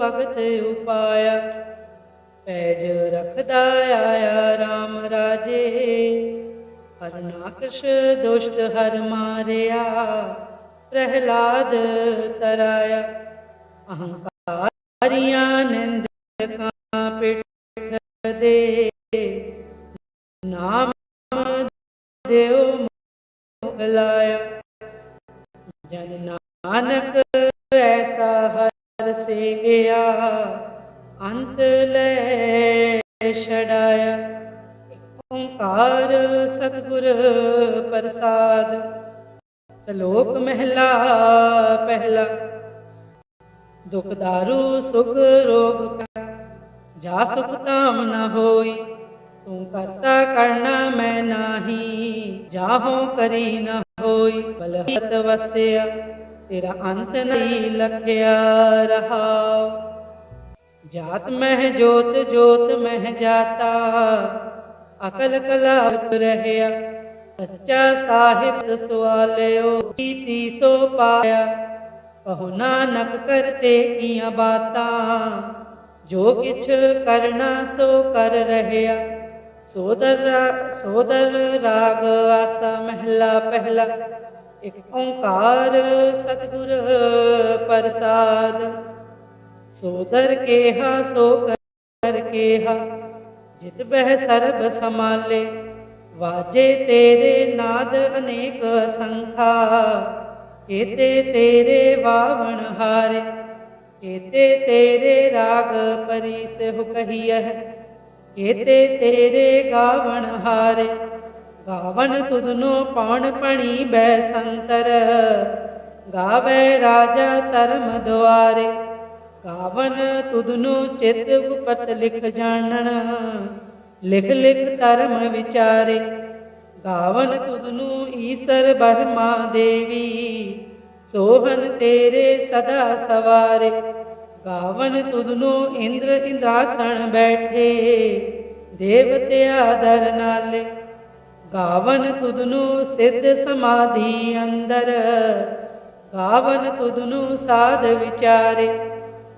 ਭਗਤ ਉਪਾਇਆ। ਪੈਜ ਰਖਦਾ ਆਇਆ RAM ਰਾਜੇ। ਹਰ ਨਾਕਸ਼ ਦੁਸ਼ਟ ਹਰ ਮਾਰਿਆ। ਪ੍ਰਹਿਲਾਦ ਤਰਾਇਆ। ਅਹੰਕਾਰੀਆਂ ਨਿੰਦਕਾਂ ਪਿੱਠ ਦੇ। ਅੰਤ ਲੈ ਛੜਾਇਆ ਓੰਕਾਰ ਸਤਿਗੁਰ ਪ੍ਰਸਾਦ। ਸ਼ਲੋਕ ਮਹਿਲਾ ਪਹਿਲਾ। ਦੁਖ ਦਾਰੂ, ਸੁਖ ਰੋਗ ਪੈ। ਜਾ ਸੁਖ ਤਾਮ ਨ ਹੋਈ। ਤੂੰ ਕਰਤਾ ਕਰਨਾ ਮੈਂ ਨਾਹੀ। ਜਾਹੋ ਕਰੀ ਨ ਹੋਈ। ਬਲਹਤ ਵਸਿਆ। ਤੇਰਾ ਅੰਤ ਨਹੀਂ ਲਖਿਆ ਰਹਾਉ। ਜਾਤ ਮਹਿ ਜੋਤ ਜੋਤ ਮਹਿ ਜਾਤਾ। ਅਕਲ ਕਲਾ ਰਹਿਆ, ਸੱਚਾ ਸਾਹਿਬ ਸਵਾਲਿਓ ਕੀਤੀ ਸੋ ਪਾਇਆ। ਕਹੋ ਨਾਨਕ ਕਰਤੇ ਕੀਆਂ ਬਾਤਾਂ, ਜੋ ਕਿਛ ਕਰਨਾ ਸੋ ਕਰ ਰਹਿਆ। ਸੋਦਰ ਸੋਦਰ ਰਾਗ ਆਸਾ ਮਹਿਲਾ ਪਹਿਲਾ, ਇੱਕ ਓੰਕਾਰ ਸਤਿਗੁਰ ਪ੍ਰਸਾਦ। ਸੋਦਰ ਕੇਹਾ, ਸੋ ਕਰ ਕੇਹਾ। ਜਿਤ ਬਹਿ ਸਰਬ ਸਮਾਲੇ, ਵਾਜੇ ਤੇਰੇ ਨਾਦ ਅਨੇਕ ਸੰਖਾ। ਕੇਤੇ ਤੇਰੇ ਵਾਵਣ ਹਾਰੇ, ਕੇਤੇ ਤੇਰੇ ਰਾਗ ਪਰੀਸ ਹੁ ਕਹੀਐ ਕੇਤੇ ਤੇਰੇ ਗਾਵਣ ਹਾਰੇ ਗਾਵਨ ਤੁਧਨੋ ਪੌਣ ਪਣੀ ਬੈ ਸੰਤਰ। ਗਾਵੇ ਰਾਜਾ ਧਰਮ ਦੁਆਰੇ ਗਾਵਨ ਤੁਧਨੋ ਚਿਤ ਗੁਪਤ ਲਿਖ ਜਾਣਨ। ਲਿਖ ਲਿਖ ਧਰਮ ਵਿਚਾਰੇ, ਗਾਵਨ ਤੁਧਨੂ ਈਸਰ ਬਰਮਾ ਦੇਵੀ। ਸੋਹਨ ਤੇਰੇ ਸਦਾ ਸਵਾਰੇ, ਗਾਵਨ ਤੁਧਨੂ ਇੰਦਰ ਇੰਦਰਾਸਣ ਬੈਠੇ। ਦੇਵਤਿਆ ਦਰ ਨਾਲੇ, ਗਾਵਨ ਤੁਧਨੂ ਸਿੱਧ ਸਮਾਧੀ ਅੰਦਰ। ਗਾਵਨ ਤੁਧਨੂ ਸਾਧ ਵਿਚਾਰੇ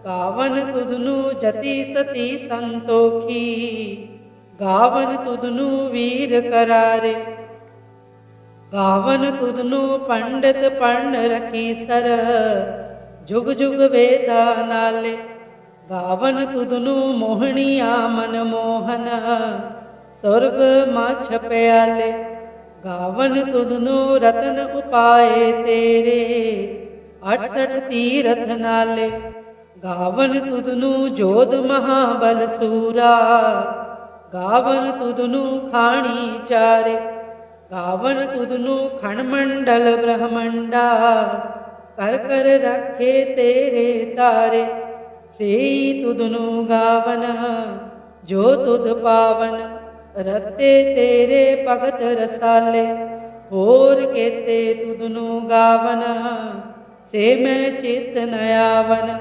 ਗਾਵਨ ਤੁਧਨੂ ਜਤੀ ਸਤੀ ਸੰਤੋਖੀ, ਗਾਵਨ ਤੁਧਨੂ ਵੀਰ ਕਰਾਰੇ। ਗਾਵਨ ਤੁਧਨੂ ਪੰਡਿਤ ਪੜਨ ਰਖੀ ਸਰ, ਜੁਗ ਜੁਗ ਵੇਦਾ ਨਾਲੇ। ਗਾਵਨ ਤੁਧਨੂ ਮੋਹਣੀਆ ਮਨ ਮੋਹਨ, ਸੁਰਗ ਮਾ ਛਪਿਆਲੇ ਗਾਵਨ ਤੁਧਨੂ ਰਤਨ ਉਪਾਏ ਤੇਰੇ 68 ਤੀਰਥ ਨਾਲੇ। ਗਾਵਨ ਤੁਧਨੂ ਜੋਧ ਮਹਾਬਲ ਸੂਰਾ। ਗਾਵਨ ਤੁਧਨੂ ਖਾਣੀ ਚਾਰੇ। ਗਾਵਨ ਤੁਧਨੂ ਖਣ ਮੰਡਲ ਬ੍ਰਹਮੰਡਾ। ਕਰ ਕਰ ਰੱਖੇ ਤੇਰੇ ਤਾਰੇ। ਸੇਈ ਤੁਧਨੂ ਗਾਵਨ, ਜੋ ਤੁਧ ਪਾਵਨ। ਰਤੇ ਤੇਰੇ ਭਗਤ ਰਸਾਲੇ। ਹੋਰ ਕੇਤੇ ਤੁਧਨੂ ਗਾਵਨ, ਸੇ ਮੈਂ ਚਿਤ ਨਆਵਨ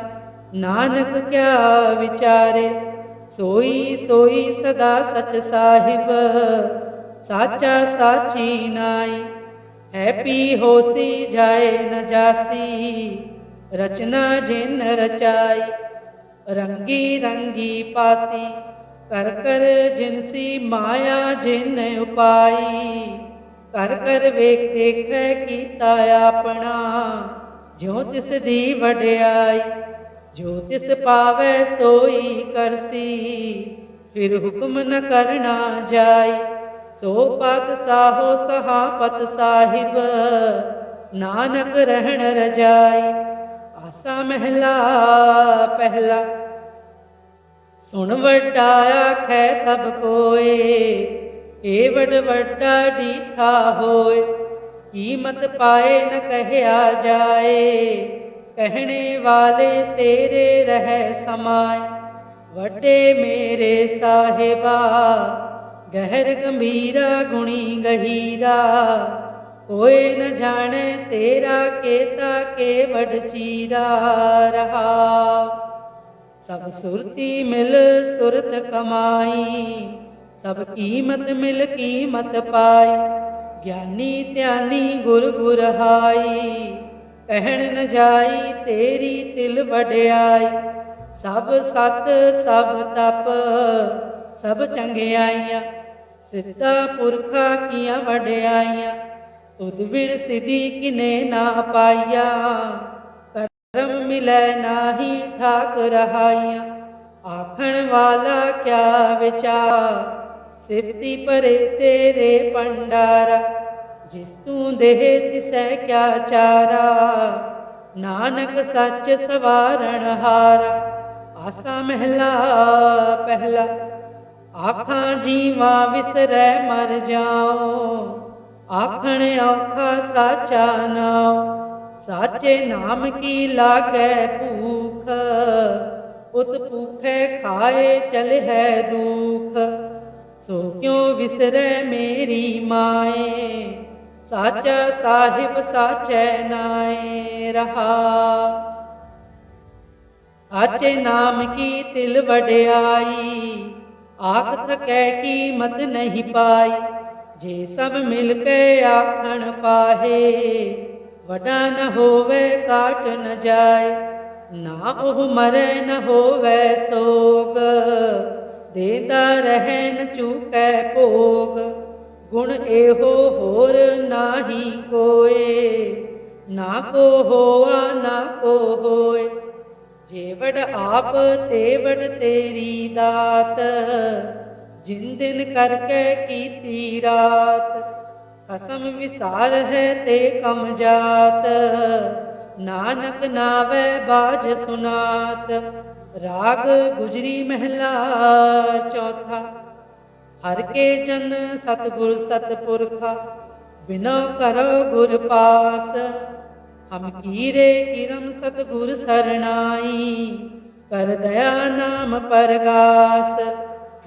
ਨਾਨਕ ਕਿਆ ਵਿਚਾਰੇ? ਸੋਈ ਸੋਈ ਸਦਾ ਸਚ ਸਾਹਿਬ। ਸਾਚਾ ਸਾਚੀ ਨਾਈ। ਹੈ ਪੀ ਹੋਸੀ ਜਾਏ ਨ ਜਾਸੀ। ਰਚਨਾ ਜਿਨ ਰਚਾਈ, ਰੰਗੀ ਰੰਗੀ ਪਾਤੀ। ਕਰ ਕਰ ਜਿਨਸੀ ਮਾਇਆ ਜਿਨ ਉਪਾਈ। ਕਰ ਕਰ ਵੇਖ ਦੇਖੈ ਕੀਤਾ ਆਪਣਾ। ਜਿਉ ਤਿਸ ਦੀ ਵਡਿਆਈ। ਜੋ ਤਿਸ ਪਾਵੈ ਸੋਈ ਕਰਸੀ, ਫਿਰ ਹੁਕਮ ਨ ਕਰਨਾ ਜਾਈ। ਸੋ ਪਤ ਸਾਹੋ ਸਹਾਪਤ ਸਾਹਿਬ, ਨਾਨਕ ਰਹਿਣ ਰਜਾਈ। ਆਸਾ ਮਹਿਲਾ ਪਹਿਲਾ, ਸੁਣ ਵੱਡਾ ਆਖੈ ਸਭ ਕੋਏ ਏ ਵਡ ਵੱਡਾ ਡੀਠਾ ਹੋਏ। ਕੀਮਤ ਪਾਏ ਨ ਕਹਿਆ ਜਾਏ। ਕਹਿਣੇ ਵਾਲੇ ਤੇਰੇ ਰਹਿ ਸਮਾਏ ਵੱਡੇ ਮੇਰੇ ਸਾਹਿਬਾ ਗਹਿਰ ਗੰਭੀਰਾ ਗੁਣੀ ਗਹੀਰਾ ਕੋਈ ਨ ਜਾਣੇ ਤੇਰਾ ਕੇਤਾ ਕੇਵਡ ਚੀਰਾ ਰਹਾ ਸਭ ਸੁਰਤੀ ਮਿਲ ਸੁਰਤ ਕਮਾਈ ਸਭ ਕੀਮਤ ਮਿਲ ਕੀਮਤ ਪਾਈ ਗਿਆਨੀ ਧਿਆਨੀ ਗੁਰ ਗੁਰ ਹਾਈ ਕਹਿਣ ਨ ਜਾਈ, ਤੇਰੀ ਤਿਲ ਵਡਿਆਈ। ਸਭ ਸਤ, ਸਭ ਤਪ, ਸਭ ਚੰਗਿਆਈਆਂ। ਸਿੱਧਾ ਪੁਰਖਾ ਕੀਆਂ ਵਡਿਆਈਆਂ। ਤੁਧ ਬਿਨ ਸਿਧੀ ਕਿਨੇ ਨਾ ਪਾਈਆ। ਕਰਮ ਮਿਲੈ ਨਾਹੀ ਠਾਕ ਰਹਾਈਆਂ। ਆਖਣ ਵਾਲਾ ਕਿਆ ਵਿਚਾਰ? ਸਿਫਤੀ ਪਰੇ ਤੇਰੇ ਪੰਡਾਰਾ ਜਿਸ ਤੂੰ ਦੇਹ ਤਿਸੈ ਕਿਆ ਚਾਰਾ, ਨਾਨਕ ਸੱਚ ਸਵਾਰਣ ਹਾਰਾ। ਆਸਾ ਮਹਿਲਾ ਪਹਿਲਾ, ਆਖਾਂ ਜੀਵਾ ਵਿਸਰੈ ਮਰ ਜਾਓ ਆਖਣ ਔਖਾ ਸਾਚਾ ਨਾਉ, ਸਾਚੇ ਨਾਮ ਕੀ ਲਾਗੈ ਭੂਖ? ਉਤ ਭੂਖੈ ਖਾਏ ਚਲਹਿ ਦੁਖ। ਸੋ ਕਿਉ ਵਿਸਰੈ ਮੇਰੀ ਮਾਏ? ਸਾਚਾ ਸਾਹਿਬ ਸਾਚੈ ਨਾਏ ਰਹਾ। ਸਾਚੇ ਨਾਮ ਕੀ ਤਿਲ ਵਡਿਆਈ, ਆਖ ਥਕੈ ਕੀਮਤ ਨਹੀਂ ਪਾਈ। ਜੇ ਸਭ ਮਿਲ ਕੇ ਆਖਣ ਪਾਹੇ, ਵਡਾ ਨ ਹੋਵੇ ਕਾਟ ਨ ਜਾਏ। ਨਾ ਉਹ ਮਰੈ ਨ ਹੋਵੇ ਸੋਗ, ਦੇਦਾ ਰਹਿ ਨ ਚੂਕੈ ਭੋਗ। ਗੁਣ ਇਹੋ ਹੋਰ ਨਾਹੀ ਕੋਏ। ਨਾ ਕੋ ਹੋਆ, ਨਾ ਕੋ ਹੋਏ। ਜੇਵੜ ਆਪ ਤੇਵੜ ਤੇਰੀ ਦਾਤ। ਜਿਨ ਦਿਨ ਕਰਕੇ ਕੀਤੀ ਰਾਤ। ਕਸਮ ਵਿਸਾਰ ਹੈ ਤੇ ਕਮ ਜਾਤ। ਨਾਨਕ ਨਾਵੇ ਬਾਜ ਸੁਨਾਤ। ਰਾਗ ਗੁਜਰੀ ਮਹਿਲਾ ਚੌਥਾ। ਹਰ ਕੇ ਜਨ ਸਤਿਗੁਰ ਸਤਪੁਰਖਾ, ਬਿਨੋ ਕਰੋ ਗੁਰ ਪਾਸ। ਹਮ ਕੀਰੇ ਕਿਰਮ ਸਤਿਗੁਰ ਸਰਣਾਈ, ਕਰ ਦਇਆ ਨਾਮ ਪਰਗਾਸ।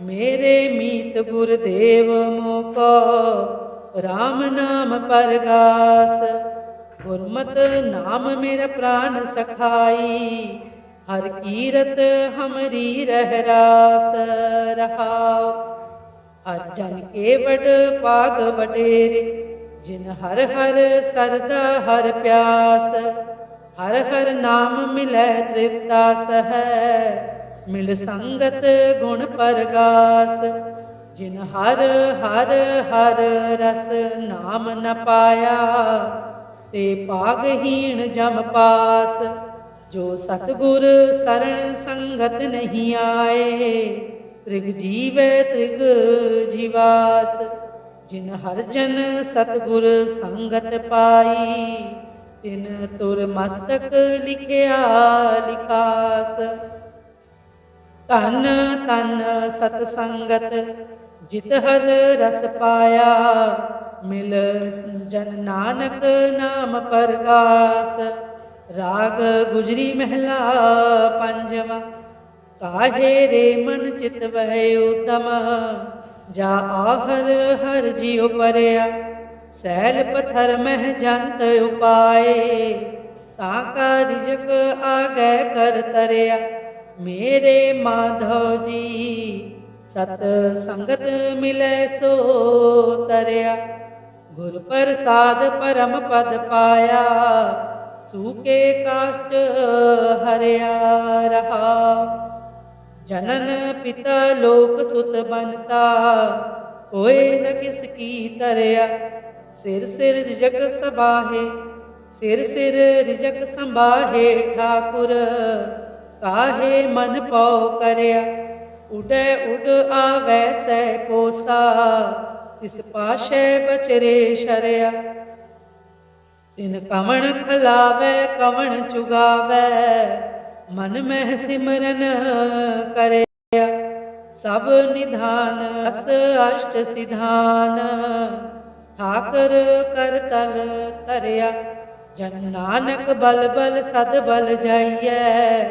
ਮੇਰੇ ਮੀਤ ਗੁਰ ਦੇਵ ਮੋਕੋ RAM ਨਾਮ ਪਰਗਾਸ। ਗੁਰਮਤਿ ਨਾਮ ਮੇਰਾ ਪ੍ਰਾਨ ਸਖਾਈ, ਹਰ ਕੀਰਤ ਹਮਰੀ ਰਹਿ ਰਾਸ ਰਹਾਉ ਹਰ ਕੇਵਟ ਪਾਗ ਵਡੇਰੇ, ਜਿਨ ਹਰ ਹਰ ਸਰਦਾ ਹਰ ਪਿਆਸ, ਹਰ ਹਰ ਨਾਮ ਮਿਲੈ ਤ੍ਰਿਪਤਾ ਸਹੈ। ਮਿਲ ਸੰਗਤ ਗੁਣ ਪਰਗਾਸ, ਜਿਨ ਹਰ ਹਰ ਹਰ ਰਸ ਨਾਮ ਨ ਪਾਇਆ, ਤੇ ਪਾਗਹੀਣ ਜਮ ਪਾਸ, ਜੋ ਸਤਗੁਰ ਸਰਣ ਸੰਗਤ ਨਹੀਂ ਆਏ। ਤ੍ਰਿਗ ਜੀਵੈ ਤ੍ਰਿਗ ਜੀਵਾਸ, ਜਿਨ ਹਰ ਜਨ ਸਤਗੁਰ ਸੰਗਤ ਪਾਈ, ਤਿਨ ਤੁਰ ਮਸਤਕ ਲਿਖਿਆ ਲਿਖਾਸ। ਤਨ ਤਨ ਸਤ ਸੰਗਤ ਜਿਤ ਹਰ ਰਸ ਪਾਇਆ, ਮਿਲ ਜਨ ਨਾਨਕ ਨਾਮ ਪਰਗਾਸ। ਰਾਗ ਗੁਜਰੀ ਮਹਿਲਾ ਪੰਜਵਾ ਕਾਹੇ ਰੇ ਮਨ ਚਿਤ ਵਹਿ ਉਦਮ? ਜਾ ਆਹਰ ਹਰ ਜਿਉ ਪਰਿਆ ਸੈਲ ਪਥਰ ਮਹਿ ਜੰਤ ਉਪਾਏ। ਤਾਂ ਕਾ ਰਿਜਕ ਆਗੈ ਕਰ ਤਰਿਆ, ਮੇਰੇ ਮਾਧਵ ਜੀ, ਸਤ ਸੰਗਤ ਮਿਲੈ ਸੋ ਤਰਿਆ। ਗੁਰ ਪ੍ਰਸਾਦ ਪਰਮ ਪਦ ਪਾਇਆ ਸੂਕੇ ਕਾਸ਼ਟ ਹਰਿਆ ਰਹਾ। ਜਨਨ ਪਿਤਾ ਲੋਕ ਸੁਤ ਬਨਤਾ ਕੋਏ ਨ ਕਿਸ ਕੀ ਤਰਿਆ ਸਿਰ ਸਿਰ ਰਿਜਕ ਸਬਾਹੇ। ਸਿਰ ਸਿਰ ਰਿਜਕ ਸੰਭਾਹੇ ਠਾਕੁਰ। ਕਾਹੇ ਮਨ ਪਉ ਕਰਿਆ। ਉਡੈ ਉਡ ਆਵੈ ਸੈ ਕੋਸਾ। ਤਿਸ ਪਾਸ਼ੈ ਬਚਰੇ ਸ਼ਰਿਆ। ਤਿਨ ਕਵਣ ਖਲਾਵੈ, ਕਵਣ ਚੁਗਾਵੈ। ਮਨ ਮਹਿ ਸਿਮਰਨ ਕਰਿਆ। ਸਭ ਨਿਧਾਨ, ਅਸ ਅਸ਼ਟ ਸਿਧਾਨ। ਠਾਕਰ ਕਰ ਤਲ ਤਰਿਆ ਜਨ ਨਾਨਕ ਬਲ ਬਲ ਸਦ ਬਲ ਜਾਈਐ।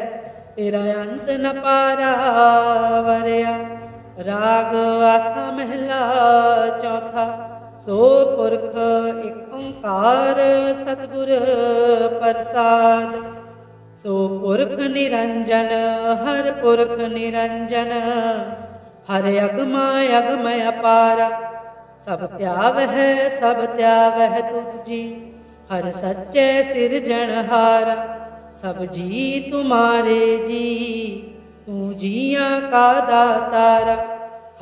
ਤੇਰਾ ਅੰਤ ਨ ਪਾਰਾ ਵਰਿਆ। ਰਾਗ ਆਸਾ ਮਹਿਲਾ ਚੌਥਾ। ਸੋ ਪੁਰਖ ਇਕ ਓੰਕਾਰ ਸਤਿਗੁਰ ਪ੍ਰਸਾਦ। ਸੋ ਪੁਰਖ ਨਿਰੰਜਨ, ਹਰ ਪੁਰਖ ਨਿਰੰਜਨ। ਹਰ ਅਗਮਾ ਅਗਮ ਅਪਾਰਾ, ਸਭ ਧਿਆਵ ਹੈ ਸਭ ਧਿਆਵ ਹੈ ਤੁਧ ਜੀ ਹਰ ਸੱਚੇ ਸਿਰਜਣਹਾਰਾ ਸਭ ਜੀ ਤੁਮਾਰੇ ਜੀ। ਕਾ ਦਾਤਾਰਾ,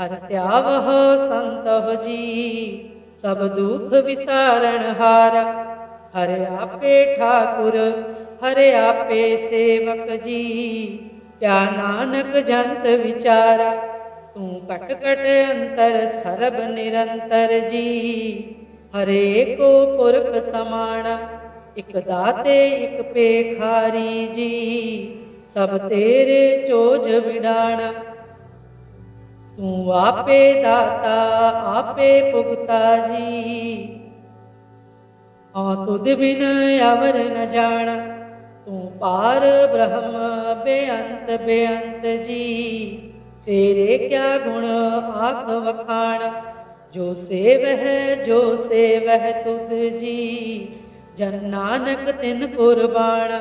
ਹਰ ਧਿਆਵਹ ਸੰਤਹ ਜੀ। ਸਭ ਦੁਖ ਵਿਸਾਰਣ ਹਾਰਾ, ਹਰ ਆਪੇ ਠਾਕੁਰ ਹਰ ਆਪੇ ਸੇਵਕ ਜੀ। ਕਿਆ ਨਾਨਕ ਜੰਤ ਵਿਚਾਰਾ, ਤੂੰ ਕਟ ਕਟ ਅੰਤਰ ਸਰਬ ਨਿਰੰਤਰ ਜੀ। ਹਰੇ ਕੋ ਪੁਰਖ ਸਮਾਣਾ, ਇਕ ਦਾਤੇ, ਇਕ ਪੇਖਾਰੀ ਜੀ। ਸਭ ਤੇਰੇ ਚੋਜ ਵਿਡਾਣਾ। ਤੂੰ ਆਪੇ ਦਾਤਾ, ਆਪੇ ਭੁਗਤਾ ਜੀ। ਆ ਤੁਧ ਬਿਨ ਅਵਰ ਨ ਜਾਣ। ਤੂੰ ਪਾਰ ਬ੍ਰਹਮ, ਬੇਅੰਤ ਬੇਅੰਤ ਜੀ। ਤੇਰੇ ਕਿਆ ਗੁਣ ਆਖ ਵਖਾਣ? ਜੋ ਸੇਵਹਿ ਜੋ ਸੇਵਹਿ ਤੁਧ ਜੀ। ਜਨ ਨਾਨਕ ਤਿਨ ਕੁਰਬਾਨ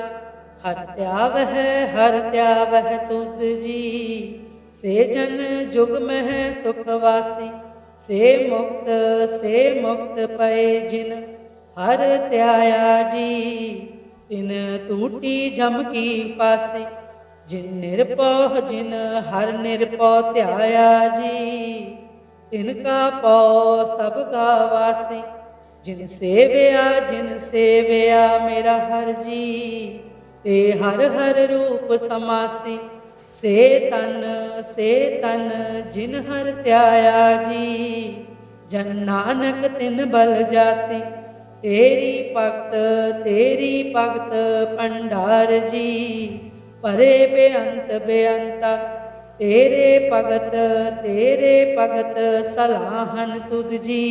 ਹਰ ਧਿਆਵਹਿ ਹਰ ਧਿਆਵਹਿ ਤੁਧ ਜੀ। ਸੇ ਜਨ ਜੁਗ ਮਹਿ ਸੁਖ ਵਾਸੀ, ਸੇ ਮੁਕਤ ਸੇ ਮੁਕਤ ਪਏ ਜਿਨ, ਹਰ ਧਿਆਇਆ ਜੀ। ਤਿਨ ਟੂਟੀ ਜਮ ਕੀ ਪਾਸੇ, ਜਿਨ ਨਿਰਪਉ ਜਿਨ ਹਰ ਨਿਰਪਉ ਧਿਆਇਆ ਜੀ। ਤਿਨ ਕਾ ਪਉ ਸਭ ਕਾ ਵਾਸੀ, ਜਿਨ ਸੇਵਿਆ ਜਿਨ ਸੇਵਿਆ ਮੇਰਾ ਹਰ ਜੀ। ਤੇ ਹਰ ਹਰ ਰੂਪ ਸਮਾਸੀ, ਸੇ ਤਨ ਸੇ ਤਨ ਜਿਨ ਹਰ ਧਿਆਇਆ ਜੀ। ਜਨ ਨਾਨਕ ਤਿਨ ਬਲ ਜਾਸੀ ਤੇਰੀ ਭਗਤ ਤੇਰੀ ਭਗਤ ਭੰਡਾਰ ਜੀ। ਪਰੇ ਬੇਅੰਤ ਬੇਅੰਤਾ, ਤੇਰੇ ਭਗਤ ਤੇਰੇ ਭਗਤ ਸਲਾਹਨ ਤੁਧ ਜੀ।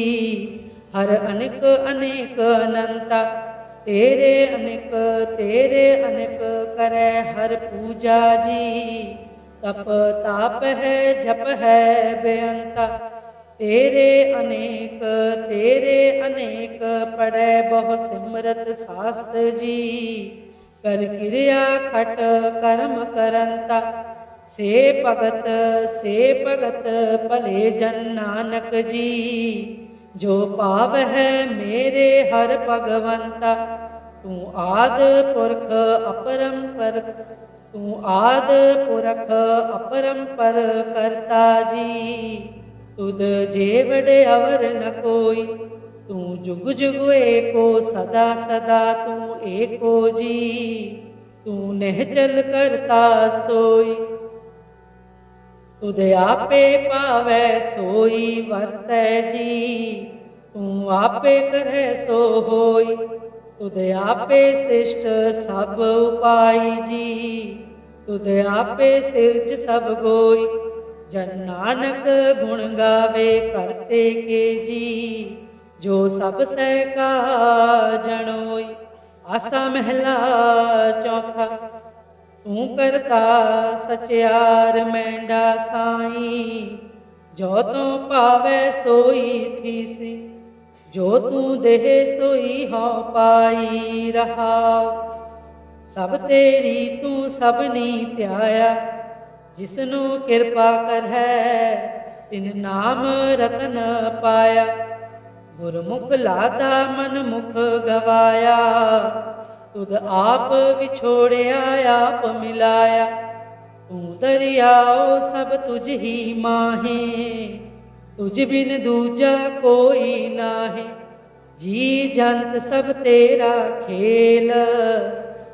ਹਰ ਅਨੇਕ ਅਨੇਕ ਅਨੰਤਾ, ਤੇਰੇ ਅਨੇਕ ਤੇਰੇ ਅਨੇਕ ਕਰੈ ਹਰ ਪੂਜਾ ਜੀ। ਤਪ, ਤਾਪ ਹੈ, ਜਪ ਹੈ, ਬੇਅੰਤਾ। ਤੇਰੇ ਅਨੇਕ ਤੇਰੇ ਅਨੇਕ ਪੜੈ ਬਹੁ ਸਿਮਰਤ ਸਾਸਤ ਜੀ। ਕਰ ਕਿਰਿਆ ਖਟ ਕਰਮ ਕਰੰਤਾ, ਸੇ ਭਗਤ ਸੇ ਭਗਤ ਭਲੇ ਜਨ ਨਾਨਕ ਜੀ। ਜੋ ਪਾਵ ਹੈ ਮੇਰੇ ਹਰ ਭਗਵੰਤਾ, ਤੂੰ ਆਦ ਪੁਰਖ ਅਪਰੰਪਰ, ਤੂੰ ਆਦ ਪੁਰਖ ਅਪਰੰਪਰ ਕਰਤਾ ਜੀ। ਤੁਧ ਜੇਵੜ ਅਵਰ ਨ ਕੋਈ, ਤੂੰ ਜੁਗ ਜੁਗ ਏਕੋ, ਸਦਾ ਸਦਾ ਤੂੰ ਏਕੋ ਜੀ। ਤੂੰ ਨਿਹਚਲ ਕਰਤਾ ਸੋਈ, ਤੁਧ ਆਪੇ ਪਾਵੈ ਸੋਈ, ਵਰਤੈ ਜੀ। ਤੂੰ ਆਪੇ ਕਰੈ ਸੋ ਹੋਈ, ਤੁਧ ਆਪੇ ਸਿਸ਼ਟ ਸਭ ਉਪਾਈ ਜੀ। ਤੁਧ ਆਪੇ ਸਿਰਜ ਸਭ ਗੋਈ ਜਨ ਨਾਨਕ ਗੁਣ ਗਾਵੇ ਕਰਤੇ ਕੇ ਜੀ, ਜੋ ਸਭ ਸਹਿ ਕਾ ਜਣੋਈ ਆਸਾ ਮਹਿਲਾ ਚੌਥਾ, ਤੂੰ ਕਰਤਾ ਸਚਿਆਰ ਮੈਂਡਾ ਸਾਈ, ਜੋ ਤੂੰ ਪਾਵੈ ਸੋਈ ਥੀਸੀ, ਜੋ ਤੂੰ ਦੇਹ ਸੋਈ ਹਉ ਪਾਈ ਰਹਾ ਸਭ ਤੇਰੀ ਤੂੰ ਸਭਨੀ ਧਿਆਇਆ ਜਿਸਨੂੰ ਕਿਰਪਾ ਕਰ ਹੈ ਤਿਨ ਨਾਮ ਰਤਨ ਪਾਇਆ। ਗੁਰਮੁਖ ਲਾਦਾ ਮਨ ਮੁਖ ਗਵਾਇਆ। ਤੁਧ ਆਪ ਵਿਛੋੜਿਆ, ਆਪ ਮਿਲਾਇਆ। ਤੂੰ ਦਰਿਆਓ ਸਭ ਤੁਝ ਹੀ ਮਾਹੇ। ਤੁਝ ਬਿਨ ਦੂਜਾ ਕੋਈ ਨਾਹੀ। ਜੀ ਜੰਤ ਸਭ ਤੇਰਾ ਖੇਲ।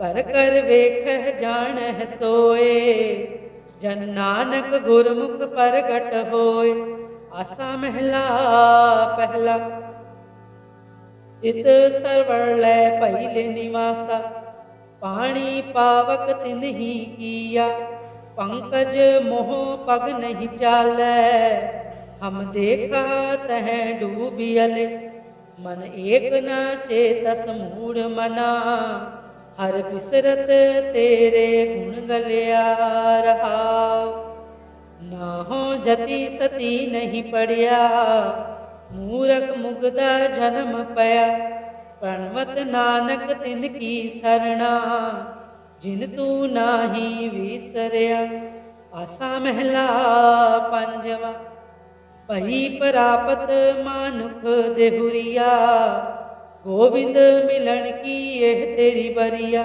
ਤੂੰ ਕਰ ਕਰ ਵੇਖਹਿ ਜਾਣਹਿ ਸੋਏ। ਜਨ ਨਾਨਕ ਗੁਰਮੁਖ ਪ੍ਰਗਟ ਹੋਏ। ਆਸਾ ਮਹਿਲਾ ਪਹਿਲਾ। ਇਤ ਸਰਵਰ ਲੈ ਪਹਿਲੇ ਨਿਵਾਸਾ। ਪਾਣੀ ਪਾਵਕ ਤਿਨਹੀ ਕੀਆ। ਪੰਕਜ ਮੋਹ ਪਗ ਨਹੀਂ ਚਾਲੈ। ਹਮ ਦੇਖਾ ਤਹ ਡੂਬਿਅਲੇ ਮਨ ਏਕ ਨਾ ਚੇਤਸ ਮੂੜ ਮਨਾ। ਹਰ ਬਿਸਰਤ ਤੇਰੇ ਗੁਣ ਗਲਿਆ ਰਹਾਉ ਨਾਹੋ ਜਤੀ ਸਤੀ ਨਹੀਂ ਪੜਿਆ, ਮੂਰਖ ਮੁਗਦਾ ਜਨਮ ਪਿਆ। ਪ੍ਰਣਵਤ ਨਾਨਕ ਤਿੰਨ ਕੀ ਸਰਣਾ, ਜਿਨ ਤੂੰ ਨਾਹੀ ਵਿਸਰਿਆ। ਆਸਾ ਮਹਿਲਾ ਪੰਜਵਾ, ਭਈ ਪ੍ਰਾਪਤ ਮਾਨੁਖ ਦੇਹੁਰੀਆ। ਗੋਬਿੰਦ ਮਿਲਣ ਕੀ ਇਹ ਤੇਰੀ ਬਰੀਆ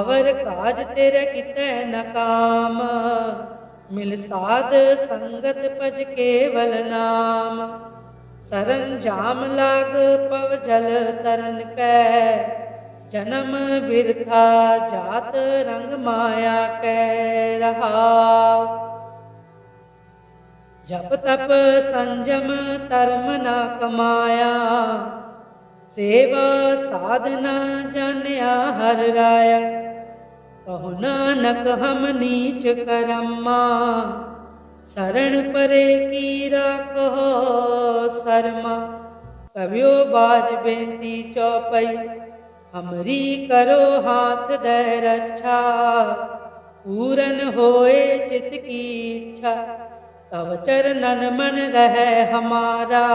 ਅਵਰ ਕਾਜ ਤੇਰੇ ਕਿਤੈ ਨ ਕਾਮ। ਮਿਲ ਸਾਧ ਸੰਗਤ ਭਜ ਕੇਵਲ ਨਾਮ। ਸਰੰਜਾਮ ਲਾਗ ਪਵ ਜਲ ਤਰਨ ਕੈ। ਜਨਮ ਬਿਰਥਾ ਜਾਤ ਰੰਗ ਮਾਇਆ ਕੈ ਰਹਾਉ ਜਪ ਤਪ ਸੰਜਮ ਧਰਮ ਨਾ ਕਮਾਇਆ। ਸੇਵਾ ਸਾਧਨਾ ਜਾਣਿਆ ਹਰ ਰਾਇਆ। ਕਹੋ ਨਾਨਕ ਹਮ ਨੀਚ ਕਰਮਾ ਸਰਣ ਪਰੇ ਕੀ ਰਾਖੋ ਸਰਮਾ। ਕਵਿਓ ਬਾਜ ਬੇਨਤੀ ਚੌਪਈ, ਹਮਰੀ ਕਰੋ ਹਾਥ ਦੇ ਰੱਛਾ। ਪੂਰਨ ਹੋਏ ਚਿਤ ਕੀ ਇੱਛਾ, ਤਵ ਚਰਨਨ ਮਨ ਰਹਿ ਹਮਾਰਾ।